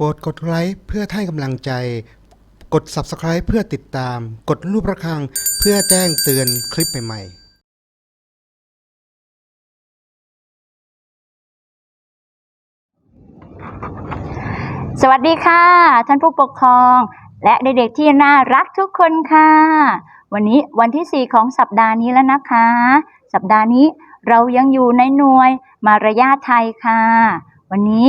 รดกดไลค์เพื่อให้กำลังใจ กด Subscribe เพื่อติดตาม กดรูประฆังเพื่อแจ้งเตือนคลิปใหม่ๆสวัสดีค่ะ ท่านผู้ปกครอง และเด็กๆที่น่ารักทุกคนค่ะ วันนี้วันที่ 4 ของสัปดาห์นี้แล้วนะคะ สัปดาห์นี้เรายังอยู่ในหน่วยมารยาทไทยค่ะ วันนี้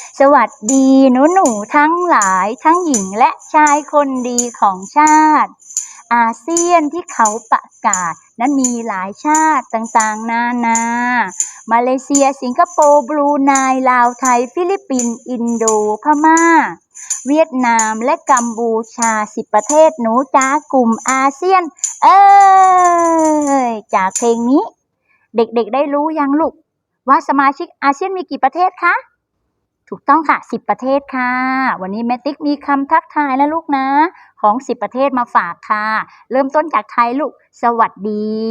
สวัสดีหนูหนูทั้งหลายทั้งหญิงและชายคนดีของชาติ อาเซียนที่เขาประกาศนั้นมีหลายชาติต่างๆ นานา มาเลเซียสิงคโปร์บรูไนลาวไทย ฟิลิปปินส์อินโดพม่า เวียดนามและกัมพูชาสิบประเทศหนูจ้ากลุ่มอาเซียน เอ้ยจากเพลงนี้ เด็กๆได้รู้ยังลูกว่าสมาชิกอาเซียนมีกี่ประเทศคะ ถูกต้องค่ะ 10 ประเทศค่ะ วันนี้แมติ๊กมีคำทักทายนะลูกนะ ของ 10 ประเทศมาฝากค่ะ เริ่มต้นจากไทยลูก สวัสดี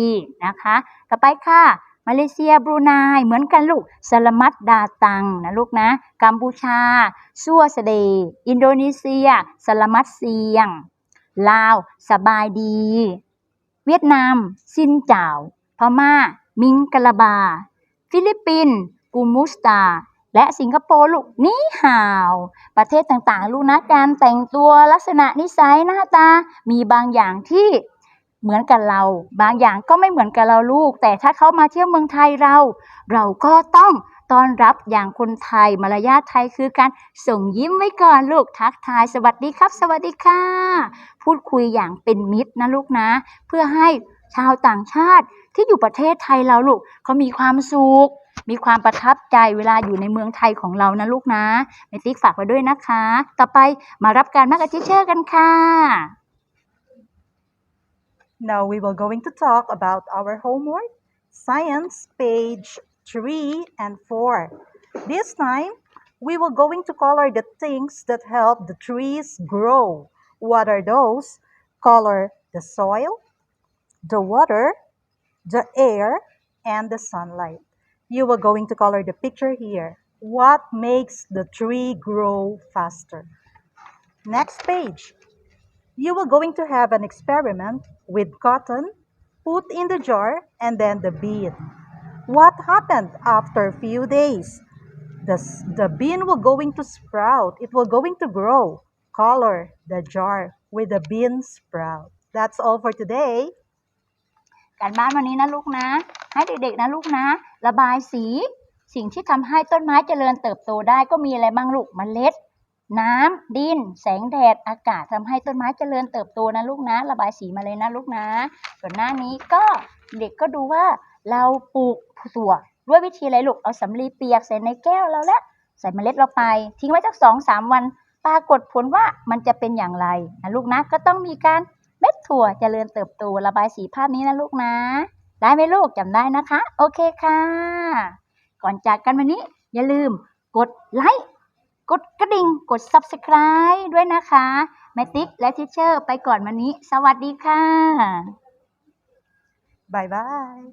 นะคะ ต่อไปค่ะมาเลเซียบรูไนเหมือนกันลูกสลามัดดาตังนะลูกนะ กัมพูชา ซัวสเดย์อินโดนีเซียสลามัดเซียง ลาว สบายดี เวียดนาม ซินเจ้าพม่า มิงกะลาบา ฟิลิปปินส์กูมูสตา และสิงคโปร์ลูกนี่ห่าว ประเทศต่างๆ ลูกนะการแต่งตัวลักษณะนิสัยหน้าตา มีบางอย่างที่เหมือนกับเรา บางอย่างก็ไม่เหมือนกับเราลูก แต่ถ้าเขามาเที่ยวเมืองไทยเรา เราก็ต้องต้อนรับอย่างคนไทยมารยาทไทยคือการส่งยิ้มไว้ก่อนลูกทักทายสวัสดีครับ สวัสดีค่ะ พูดคุยอย่างเป็นมิตรนะลูกนะ เพื่อให้ชาวต่างชาติที่อยู่ประเทศไทยเราลูกเขามีความสุข มีความประทับใจเวลาอยู่ในเมืองไทยของเรานะลูกนะเมติกฝากไว้ด้วยนะคะ ต่อไปมารับการมากกับทิเชอร์กันค่ะ Now we will going to talk about our homework, science page 3 and 4. This time, we will going to color the things that help the trees grow. What are those? Color the soil, the water, the air, and the sunlight. You were going to color the picture here. What makes the tree grow faster? Next page. You were going to have an experiment with cotton put in the jar and then the bean. What happened after a few days? The, the bean will going to sprout. It will going to grow. Color the jar with the bean sprout. That's all for today การบ้านวันนี้นะลูกนะ ให้เด็กๆนะลูกนะ ระบายสี สิ่งที่ทำให้ต้นไม้เจริญเติบโตได้ก็มีอะไรบ้างลูกเมล็ด น้ำดิน แสงแดด อากาศทำให้ต้นไม้เจริญเติบโตนะลูกนะ ระบายสีมาเลยนะลูกนะส่วนหน้านี้ก็เด็กก็ดูว่าเราปลูกถั่วด้วยวิธีอะไรลูก เอาสำลีเปียกใส่ในแก้วเราแล้วใส่เมล็ดเราไป ทิ้งไว้สักสองสามวัน ปรากฏผลว่ามันจะเป็นอย่างไรนะลูกนะ ก็ต้องมีการ เม็ดถั่วเจริญเติบโตระบายสีภาพนี้นะลูกนะ ได้ไหมลูกจำได้นะคะ โอเคค่ะ ก่อนจากกันวันนี้ อย่าลืมกดไลค์กดกระดิ่งกด Subscribe ด้วยนะคะแมติ๊กและทิเชอร์ไปก่อนวันนี้ สวัสดีค่ะ bye bye